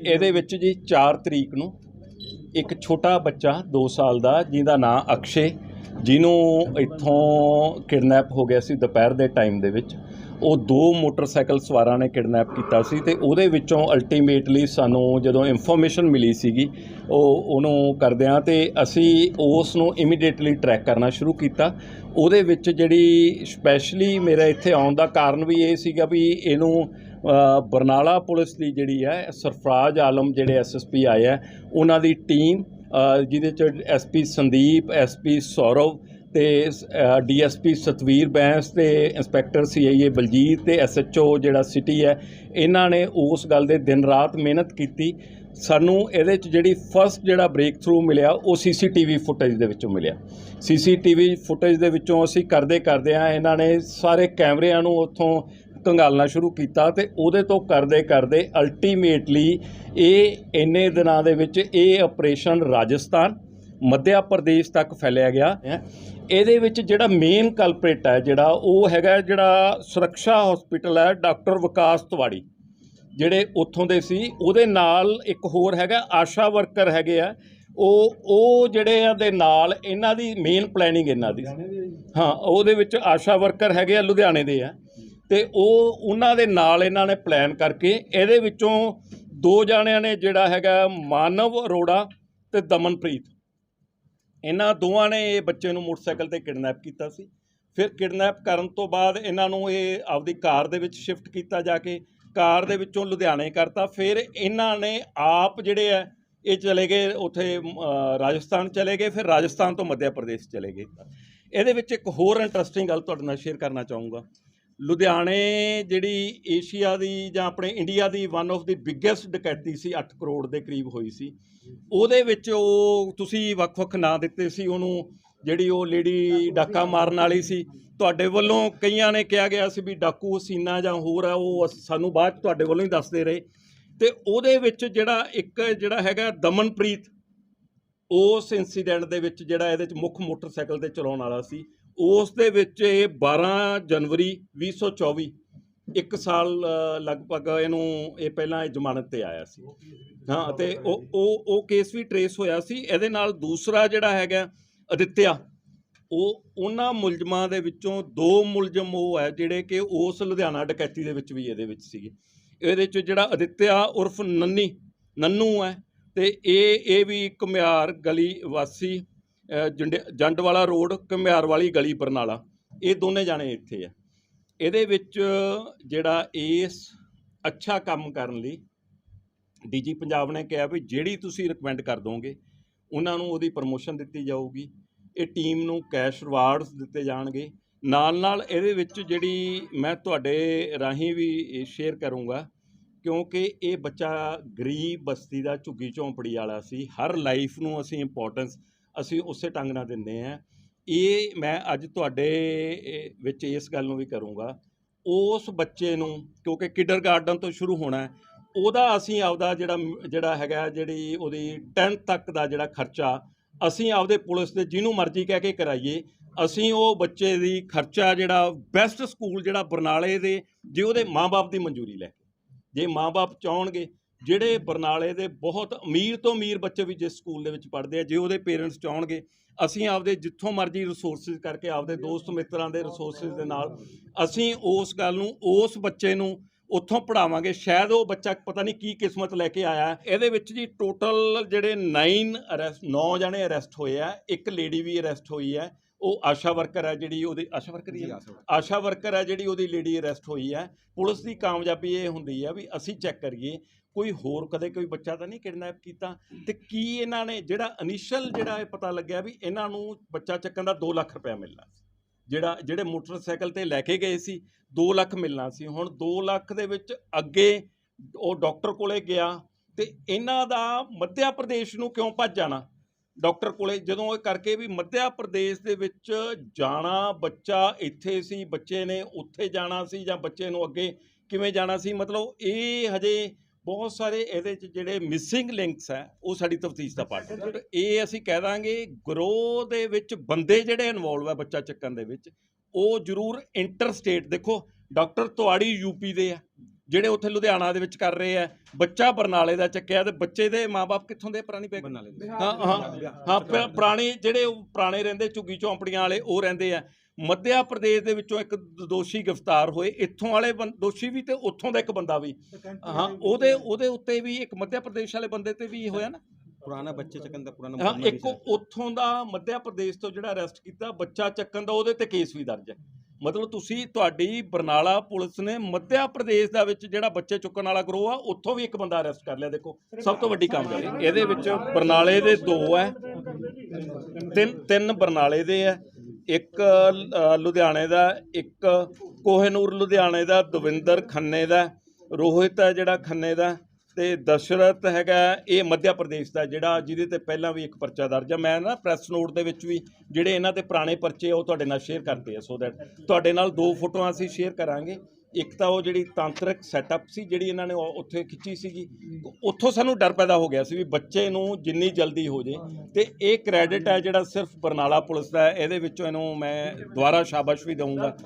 ਇਹਦੇ ਵਿੱਚ ਜੀ 4 ਤਰੀਕ ਨੂੰ ਇੱਕ ਛੋਟਾ ਬੱਚਾ 2 ਸਾਲ ਦਾ, ਜਿਹਦਾ ਨਾਂ ਅਕਸ਼ੇ, ਜਿਹਨੂੰ ਇੱਥੋਂ ਕਿਡਨੈਪ ਹੋ ਗਿਆ ਸੀ ਦੁਪਹਿਰ ਦੇ ਟਾਈਮ ਦੇ ਵਿੱਚ। ਉਹ ਦੋ ਮੋਟਰਸਾਈਕਲ ਸਵਾਰਾਂ ਨੇ ਕਿਡਨੈਪ ਕੀਤਾ ਸੀ ਤੇ ਉਹਦੇ ਵਿੱਚੋਂ ਅਲਟੀਮੇਟਲੀ ਸਾਨੂੰ ਜਦੋਂ ਇਨਫੋਰਮੇਸ਼ਨ ਮਿਲੀ ਸੀਗੀ, ਉਹ ਉਹਨੂੰ ਕਰਦਿਆਂ ਤੇ ਅਸੀਂ ਉਸ ਨੂੰ ਇਮੀਡੀਏਟਲੀ ਟਰੈਕ ਕਰਨਾ ਸ਼ੁਰੂ ਕੀਤਾ। ਉਹਦੇ ਵਿੱਚ ਜਿਹੜੀ ਸਪੈਸ਼ਲੀ ਮੇਰਾ ਇੱਥੇ ਆਉਣ ਦਾ ਕਾਰਨ ਵੀ ਇਹ ਸੀਗਾ ਵੀ ਇਹਨੂੰ ਬਰਨਾਲਾ ਪੁਲਿਸ ਦੀ ਜਿਹੜੀ ਹੈ, ਸਰਫਰਾਜ਼ ਆਲਮ ਜਿਹੜੇ ਐਸਐਸਪੀ ਆਏ ਆ ਉਹਨਾਂ ਦੀ ਟੀਮ ਜਿਹਦੇ ਚ ਐਸਪੀ ਸੰਦੀਪ ਐਸਪੀ ਸੌਰਵ ਤੇ ਡੀਐਸਪੀ ਸਤਵੀਰ ਬੈਂਸ ਤੇ ਇੰਸਪੈਕਟਰ ਸੀਆਈਏ ਬਲਜੀਤ ਤੇ ਐਸਐਚਓ ਜਿਹੜਾ ਸਿਟੀ ਹੈ, ਇਹਨਾਂ ਨੇ ਉਸ ਗੱਲ ਦੇ ਦਿਨ ਰਾਤ ਮਿਹਨਤ ਕੀਤੀ। ਸਾਨੂੰ ਇਹਦੇ ਚ ਜਿਹੜੀ ਫਸਟ ਜਿਹੜਾ ਬ੍ਰੇਕ ਥਰੂ ਮਿਲਿਆ, ਉਹ ਸੀਸੀਟੀਵੀ ਫੁਟੇਜ ਦੇ ਵਿੱਚੋਂ ਮਿਲਿਆ। ਸੀਸੀਟੀਵੀ ਫੁਟੇਜ ਦੇ ਵਿੱਚੋਂ ਅਸੀਂ ਕਰਦੇ ਕਰਦੇ ਆ, ਇਹਨਾਂ ਨੇ ਸਾਰੇ ਕੈਮਰਿਆਂ ਨੂੰ ਉੱਥੋਂ ਕੰਗਾਲਣਾ ਸ਼ੁਰੂ ਕੀਤਾ ਤੇ ਉਹਦੇ ਤੋਂ ਕਰਦੇ ਕਰਦੇ ਅਲਟੀਮੇਟਲੀ ਇਹ ਇੰਨੇ ਦਿਨਾਂ ਦੇ ਵਿੱਚ ਇਹ ਆਪਰੇਸ਼ਨ ਰਾਜਸਥਾਨ ਮੱਧਿਆ ਪ੍ਰਦੇਸ਼ ਤੱਕ ਫੈਲਿਆ ਗਿਆ। ਇਹਦੇ ਵਿੱਚ ਜਿਹੜਾ ਮੇਨ ਕਲਪ੍ਰੇਟ ਹੈ ਜਿਹੜਾ ਉਹ ਹੈਗਾ ਜਿਹੜਾ ਸੁਰੱਖਿਆ ਹਸਪੀਟਲ ਹੈ ਡਾਕਟਰ ਵਿਕਾਸ ਤਵਾੜੀ ਜਿਹੜੇ ਉੱਥੋਂ ਦੇ ਸੀ। ਉਹਦੇ ਨਾਲ ਇੱਕ ਹੋਰ ਹੈਗਾ ਆਸ਼ਾ ਵਰਕਰ ਹੈਗੇ ਆ। ਉਹ ਉਹ ਜਿਹੜੇ ਆ ਦੇ ਨਾਲ ਇਹਨਾਂ ਦੀ ਮੇਨ ਪਲੈਨਿੰਗ ਇਹਨਾਂ ਦੀ ਹਾਂ ਉਹਦੇ ਵਿੱਚ ਆਸ਼ਾ ਵਰਕਰ ਹੈਗੇ ਆ ਲੁਧਿਆਣੇ ਦੇ ਆ। ਤੇ ਉਹ ਉਹਨਾਂ ਦੇ ਨਾਲ ਇਹਨਾਂ ਨੇ ਪਲਾਨ ਕਰਕੇ ਇਹਦੇ ਵਿੱਚੋਂ ਦੋ ਜਾਣਿਆਂ ਨੇ ਜਿਹੜਾ ਹੈਗਾ ਮਾਨਵ ਅਰੋੜਾ ਤੇ ਦਮਨਪ੍ਰੀਤ। ਇਹਨਾਂ ਦੋਵਾਂ ਨੇ ਇਹ ਬੱਚੇ ਨੂੰ ਮੋਟਰਸਾਈਕਲ ਤੇ ਕਿਡਨੈਪ ਕੀਤਾ ਸੀ। ਫਿਰ ਕਿਡਨੈਪ ਕਰਨ ਤੋਂ ਬਾਅਦ ਇਹਨਾਂ ਨੂੰ ਇਹ ਆਪਦੀ ਕਾਰ ਦੇ ਵਿੱਚ ਸ਼ਿਫਟ ਕੀਤਾ ਜਾ ਕੇ, ਕਾਰ ਦੇ ਵਿੱਚੋਂ ਲੁਧਿਆਣੇ ਕਰਤਾ। ਫਿਰ ਇਹਨਾਂ ਨੇ ਆਪ ਜਿਹੜੇ ਆ, ਇਹ ਚਲੇ ਗਏ ਉੱਥੇ ਰਾਜਸਥਾਨ ਚਲੇ ਗਏ। ਫਿਰ ਰਾਜਸਥਾਨ ਤੋਂ ਮੱਧ ਪ੍ਰਦੇਸ਼ ਚਲੇ ਗਏ। ਇਹਦੇ ਵਿੱਚ ਇੱਕ ਹੋਰ ਇੰਟਰਸਟਿੰਗ ਗੱਲ ਤੁਹਾਡੇ ਨਾਲ ਸ਼ੇਅਰ ਕਰਨਾ ਚਾਹੂੰਗਾ। ਲੁਧਿਆਣੇ ਜਿਹੜੀ ਏਸ਼ੀਆ ਦੀ ਜਾਂ ਆਪਣੇ ਇੰਡੀਆ ਦੀ ਵਨ ਆਫ ਦੀ ਬਿਗੇਸਟ ਡਕੈਤੀ ਸੀ 8 ਕਰੋੜ ਦੇ ਕਰੀਬ ਹੋਈ ਸੀ। ਉਹਦੇ ਵਿੱਚ ਉਹ ਤੁਸੀਂ ਵੱਖ-ਵੱਖ ਨਾਂ ਦਿੱਤੇ ਸੀ, ਉਹਨੂੰ ਜਿਹੜੀ ਉਹ ਲੇਡੀ ਡਾਕਾ ਮਾਰਨ ਵਾਲੀ ਸੀ। ਤੁਹਾਡੇ ਵੱਲੋਂ ਕਈਆਂ ਨੇ ਕਿਹਾ ਗਿਆ ਸੀ ਵੀ ਡਾਕੂ ਹਸੀਨਾ ਜਾਂ ਹੋਰ ਆ, ਉਹ ਅਸ- ਸਾਨੂੰ ਬਾਅਦ 'ਚ ਤੁਹਾਡੇ ਵੱਲੋਂ ਹੀ ਦੱਸਦੇ ਰਹੇ। ਤੇ ਉਹਦੇ ਵਿੱਚ ਜਿਹੜਾ ਇੱਕ ਜਿਹੜਾ ਹੈਗਾ ਦਮਨਪ੍ਰੀਤ, ਉਸ ਇਨਸੀਡੈਂਟ ਦੇ ਵਿੱਚ ਜਿਹੜਾ ਇਹਦੇ ਚ ਮੁੱਖ ਮੋਟਰਸਾਈਕਲ ਤੇ ਚਲਾਉਣ ਵਾਲਾ ਸੀ। ਉਸ ਦੇ ਵਿੱਚ ਇਹ 12 ਜਨਵਰੀ 2024 ਇੱਕ ਸਾਲ ਲਗਭਗ ਇਹਨੂੰ ਇਹ ਪਹਿਲਾਂ ਇਹ ਜ਼ਮਾਨਤ ਤੇ ਆਇਆ ਸੀ। ਹਾਂ, ਅਤੇ ਉਹ ਉਹ ਉਹ ਕੇਸ ਵੀ ਟਰੇਸ ਹੋਇਆ ਸੀ। ਇਹਦੇ ਨਾਲ ਦੂਸਰਾ ਜਿਹੜਾ ਹੈਗਾ ਅਦਿੱਤਿਆ, ਉਹ ਉਹਨਾਂ ਮੁਲਜ਼ਮਾਂ ਦੇ ਵਿੱਚੋਂ ਦੋ ਮੁਲਜ਼ਮ ਉਹ ਹੈ, ਜਿਹੜੇ ਕਿ ਉਸ ਲੁਧਿਆਣਾ ਡਕੈਤੀ ਦੇ ਵਿੱਚ ਵੀ ਇਹਦੇ ਵਿੱਚ ਸੀਗੇ। ਇਹਦੇ ਚ ਜਿਹੜਾ ਅਦਿੱਤਿਆ ਉਰਫ ਨੰਨੀ, ਨੰਨੂ ਹੈ, ਤੇ ਇਹ ਇਹ ਵੀ ਘੁਮਿਆਰ ਗਲੀ ਵਾਸੀ ਜੰਡੇ- ਵਾਲਾ ਰੋਡ, ਘੁਮਿਆਰ ਵਾਲੀ ਗਲੀ ਬਰਨਾਲਾ। ਇਹ ਦੋਨੇ ਜਾਣੇ ਇੱਥੇ ਆ। ਇਹਦੇ ਵਿੱਚ ਜਿਹੜਾ ਇਸ ਅੱਛਾ ਕੰਮ ਕਰਨ ਲਈ ਡੀਜੀ ਪੰਜਾਬ ਨੇ ਕਿਹਾ ਵੀ ਜਿਹੜੀ ਤੁਸੀਂ ਰਿਕਮੈਂਡ ਕਰ ਦੋਗੇ, ਉਹਨਾਂ ਨੂੰ ਉਹਦੀ ਪ੍ਰਮੋਸ਼ਨ ਦਿੱਤੀ ਜਾਊਗੀ। ਇਹ ਟੀਮ ਨੂੰ ਕੈਸ਼ ਰਿਵਾਰਡਸ ਦਿੱਤੇ ਜਾਣਗੇ। ਨਾਲ ਨਾਲ ਇਹਦੇ ਵਿੱਚ ਜਿਹੜੀ ਮੈਂ ਤੁਹਾਡੇ ਰਾਹੀਂ ਵੀ ਸ਼ੇਅਰ ਕਰੂੰਗਾ, ਕਿਉਂਕਿ ਇਹ ਬੱਚਾ ਗਰੀਬ ਬਸਤੀ ਦਾ ਝੁੱਗੀ ਝੌਂਪੜੀ ਵਾਲਾ ਸੀ। ਹਰ ਲਾਈਫ ਨੂੰ ਅਸੀਂ ਇੰਪੋਰਟੈਂਸ ਅਸੀਂ ਉਸੇ ਢੰਗ ਨਾਲ ਦਿੰਦੇ ਆ ਇਹ ਮੈਂ ਅੱਜ ਤੁਹਾਡੇ ਵਿੱਚ ਇਸ ਗੱਲ ਨੂੰ ਵੀ ਕਰੂੰਗਾ। ਉਸ ਬੱਚੇ ਨੂੰ, ਕਿਉਂਕਿ ਕਿਡਰਗਾਰਡਨ ਤੋਂ ਸ਼ੁਰੂ ਹੋਣਾ ਉਹਦਾ ਅਸੀਂ ਆਪਦਾ ਜਿਹੜਾ ਜਿਹੜਾ ਹੈਗਾ ਜਿਹੜੀ ਉਹਦੀ 10th ਤੱਕ ਦਾ ਜਿਹੜਾ ਖਰਚਾ, ਅਸੀਂ ਆਪਦੇ ਪੁਲਿਸ ਦੇ ਜਿਹਨੂੰ ਮਰਜ਼ੀ ਕਹਿ ਕੇ ਕਰਾਈਏ, ਅਸੀਂ ਉਹ ਬੱਚੇ ਦੀ ਖਰਚਾ ਜਿਹੜਾ ਬੈਸਟ ਸਕੂਲ ਜਿਹੜਾ ਬਰਨਾਲੇ ਦੇ, ਜੇ ਉਹਦੇ ਮਾਪੇ ਦੀ ਮਨਜ਼ੂਰੀ ਲੈ ਕੇ, ਜੇ ਮਾਪੇ ਚਾਹਣਗੇ ਜਿਹੜੇ ਬਰਨਾਲੇ ਦੇ ਬਹੁਤ ਅਮੀਰ ਤੋਂ ਅਮੀਰ ਬੱਚੇ ਵੀ ਜਿਸ ਸਕੂਲ ਦੇ ਵਿੱਚ ਪੜ੍ਹਦੇ ਆ, ਜੇ ਉਹਦੇ ਪੇਰੈਂਟਸ ਚਾਹਣਗੇ, ਅਸੀਂ ਆਪਦੇ ਜਿੱਥੋਂ ਮਰਜ਼ੀ ਰਿਸੋਰਸਿਸ ਕਰਕੇ ਆਪਦੇ ਦੋਸਤ ਮਿੱਤਰਾਂ ਦੇ ਰਿਸੋਰਸਿਸ ਦੇ ਨਾਲ, ਅਸੀਂ ਉਸ ਗੱਲ ਨੂੰ, ਉਸ ਬੱਚੇ ਨੂੰ ਉੱਥੋਂ ਪੜਾਵਾਂਗੇ ਸ਼ਾਇਦ ਉਹ ਬੱਚਾ ਪਤਾ ਨਹੀਂ ਕੀ ਕਿਸਮਤ ਲੈ ਕੇ ਆਇਆ। ਇਹਦੇ ਵਿੱਚ ਜੀ ਟੋਟਲ ਜਿਹੜੇ 9 ਅਰੈਸਟ 9 ਜਣੇ ਅਰੈਸਟ ਹੋਏ ਆ। ਇੱਕ ਲੇਡੀ ਵੀ ਅਰੈਸਟ ਹੋਈ ਹੈ ਉਹ ਆਸ਼ਾ ਵਰਕਰ ਹੈ ਜਿਹੜੀ ਉਹਦੀ ਆਸ਼ਾ ਵਰਕਰ ਹੀ ਆਸ਼ਾ ਵਰਕਰ। ਹੈ ਜਿਹੜੀ ਉਹਦੀ ਲੇਡੀ ਅਰੈਸਟ ਹੋਈ ਹੈ ਪੁਲਿਸ ਦੀ ਕਾਮਯਾਬੀ ਇਹ ਹੁੰਦੀ ਹੈ ਵੀ ਅਸੀਂ ਚੈੱਕ ਕਰੀਏ। ਕੋਈ ਹੋਰ ਕਦੇ ਕੋਈ ਬੱਚਾ ਤਾਂ ਨਹੀਂ ਕਿਡਨੈਪ ਕੀਤਾ? ਤੇ ਕੀ ਇਹਨਾਂ ਨੇ ਜਿਹੜਾ ਇਨੀਸ਼ੀਅਲ ਜਿਹੜਾ ਇਹ ਪਤਾ ਲੱਗਿਆ ਵੀ ਇਹਨਾਂ ਨੂੰ ਬੱਚਾ ਚੱਕਣ ਦਾ 2 ਲੱਖ ਰੁਪਇਆ ਮਿਲਣਾ ਜਿਹੜਾ, ਜਿਹੜੇ ਮੋਟਰਸਾਈਕਲ ਤੇ ਲੈ ਕੇ ਗਏ ਸੀ 2 ਲੱਖ ਮਿਲਣਾ ਸੀ। ਹੁਣ 2 ਲੱਖ ਦੇ ਵਿੱਚ ਅੱਗੇ ਉਹ ਡਾਕਟਰ ਕੋਲੇ ਗਿਆ ਤੇ ਇਹਨਾਂ ਦਾ ਮੱਧਿਆ ਪ੍ਰਦੇਸ਼ ਨੂੰ ਕਿਉਂ ਭੱਜ ਜਾਣਾ? ਡਾਕਟਰ ਕੋਲੇ ਜਦੋਂ ਇਹ ਕਰਕੇ ਵੀ ਮੱਧਿਆ ਪ੍ਰਦੇਸ਼ ਦੇ ਵਿੱਚ ਜਾਣਾ, ਬੱਚਾ ਇੱਥੇ ਸੀ, ਬੱਚੇ ਨੇ ਉੱਥੇ ਜਾਣਾ ਸੀ ਜਾਂ ਬੱਚੇ ਨੂੰ ਅੱਗੇ ਕਿਵੇਂ ਜਾਣਾ ਸੀ? ਮਤਲਬ ਇਹ ਹਜੇ ਬਹੁਤ ਸਾਰੇ ਇਹਦੇ ਚ ਜਿਹੜੇ ਮਿਸਿੰਗ ਲਿੰਕਸ ਹੈ ਉਹ ਸਾਡੀ ਤਫਤੀਸ਼ ਦਾ ਪਾਰਟ ਹੈ। ਇਹ ਅਸੀਂ ਕਹਿ ਦਾਂਗੇ ਗਰੋ ਦੇ ਵਿੱਚ ਬੰਦੇ ਜਿਹੜੇ ਇਨਵੋਲਵ ਹੈ ਬੱਚਾ ਚੱਕਣ ਦੇ ਵਿੱਚ ਉਹ ਜ਼ਰੂਰ ਇੰਟਰ ਸਟੇਟ ਦੇਖੋ ਡਾਕਟਰ ਤੁਹਾਡੀ ਯੂਪੀ ਦੇ ਆ ਜਿਹੜੇ ਉੱਥੇ ਲੁਧਿਆਣਾ ਦੇ ਵਿੱਚ ਕਰ ਰਹੇ ਆ ਬੱਚਾ ਬਰਨਾਲੇ ਦਾ ਚੱਕਿਆ ਤੇ ਬੱਚੇ ਦੇ ਮਾਪੇ ਕਿੱਥੋਂ ਦੇ ਪੁਰਾਣੀ ਦੇ। ਹਾਂ ਹਾਂ ਹਾਂ ਪੁਰਾਣੀ ਜਿਹੜੇ ਉਹ ਪੁਰਾਣੇ ਰਹਿੰਦੇ ਝੁੱਗੀ ਝੌਂਪੜੀਆਂ ਵਾਲੇ ਉਹ ਰਹਿੰਦੇ ਆ। ਮੱਧਿਆ ਪ੍ਰਦੇਸ਼ ਦੇ ਵਿੱਚੋਂ ਇੱਕ ਦੋਸ਼ੀ ਗ੍ਰਿਫਤਾਰ ਹੋਏ ਇੱਥੋਂ ਵਾਲੇ ਦੋਸ਼ੀ ਵੀ ਤੇ ਉੱਥੋਂ ਦਾ ਇੱਕ ਬੰਦਾ ਵੀ। ਹਾਂ ਉਹਦੇ ਉਹਦੇ ਉੱਤੇ ਵੀ ਇੱਕ ਮੱਧਿਆ ਪ੍ਰਦੇਸ਼ ਵਾਲੇ ਬੰਦੇ ਤੇ ਵੀ ਹੋਇਆ ਨਾ। ਪੁਰਾਣਾ ਬੱਚੇ ਚੱਕਣ ਦਾ ਪੁਰਾਣਾ ਹਾਂ ਇੱਕ ਉੱਥੋਂ ਦਾ ਮੱਧਿਆ ਪ੍ਰਦੇਸ਼ ਤੋਂ ਜਿਹੜਾ ਅਰੈਸਟ ਕੀਤਾ ਬੱਚਾ ਚੱਕਣ ਦਾ ਉਹਦੇ ਤੇ ਕੇਸ ਵੀ ਦਰਜ ਹੈ। ਮਤਲਬ ਤੁਸੀਂ ਤੁਹਾਡੀ ਬਰਨਾਲਾ ਪੁਲਿਸ ਨੇ ਮੱਧਿਆ ਪ੍ਰਦੇਸ਼ ਦਾ ਵਿੱਚ ਜਿਹੜਾ ਬੱਚੇ ਚੁੱਕਣ ਵਾਲਾ ਗਰੋਹ ਆ ਉੱਥੋਂ ਵੀ ਇੱਕ ਬੰਦਾ ਅਰੈਸਟ ਕਰ ਲਿਆ ਦੇਖੋ। ਸਭ ਤੋਂ ਵੱਡੀ ਕਾਮਯਾਬੀ। ਇਹਦੇ ਵਿੱਚ ਬਰਨਾਲੇ ਦੇ ਦੋ ਹੈ। ਤਿੰਨ ਤਿੰਨ ਬਰਨਾਲੇ ਦੇ ਹੈ। ਇੱਕ ਲੁਧਿਆਣੇ ਦਾ, ਇੱਕ ਕੋਹੇਨੂਰ ਲੁਧਿਆਣੇ ਦਾ, ਦਵਿੰਦਰ ਖੰਨੇ ਦਾ, ਰੋਹਿਤ ਹੈ ਜਿਹੜਾ ਖੰਨੇ ਦਾ ਤੇ ਦਸ਼ਰਥ ਹੈਗਾ ਇਹ ਮੱਧ ਪ੍ਰਦੇਸ਼ ਦਾ ਜਿਹੜਾ ਜਿਹਦੇ ਤੇ ਪਹਿਲਾਂ ਵੀ ਇੱਕ ਪਰਚਾ ਦਰਜ ਹੈ। ਮੈਂ ਨਾ ਪ੍ਰੈਸ ਨੋਟ ਦੇ ਵਿੱਚ ਵੀ ਜਿਹੜੇ ਇਹਨਾਂ ਦੇ ਪੁਰਾਣੇ ਪਰਚੇ ਆ ਉਹ ਤੁਹਾਡੇ ਨਾਲ ਸ਼ੇਅਰ ਕਰਦੇ ਆ ਸੋ ਦੈਟ ਤੁਹਾਡੇ ਨਾਲ ਦੋ ਫੋਟੋਆਂ ਅਸੀਂ ਸ਼ੇਅਰ ਕਰਾਂਗੇ। ਇੱਕ ਤਾਂ ਉਹ ਜਿਹੜੀ ਤਾਂਤਰਿਕ ਸੈਟਅਪ ਸੀ ਜਿਹੜੀ ਇਹਨਾਂ ਨੇ ਉਹ ਉੱਥੇ ਖਿੱਚੀ ਸੀਗੀ ਉੱਥੋਂ ਸਾਨੂੰ ਡਰ ਪੈਦਾ ਹੋ ਗਿਆ ਸੀ ਵੀ ਬੱਚੇ ਨੂੰ ਜਿੰਨੀ ਜਲਦੀ ਹੋ ਜੇ। ਤੇ ਇਹ ਕ੍ਰੈਡਿਟ ਹੈ ਜਿਹੜਾ ਸਿਰਫ ਬਰਨਾਲਾ ਪੁਲਿਸ ਦਾ ਹੈ ਇਹਦੇ ਵਿੱਚੋਂ ਇਹਨੂੰ ਮੈਂ ਦੁਬਾਰਾ ਸ਼ਾਬਾਸ਼ ਵੀ ਦਊਂਗਾ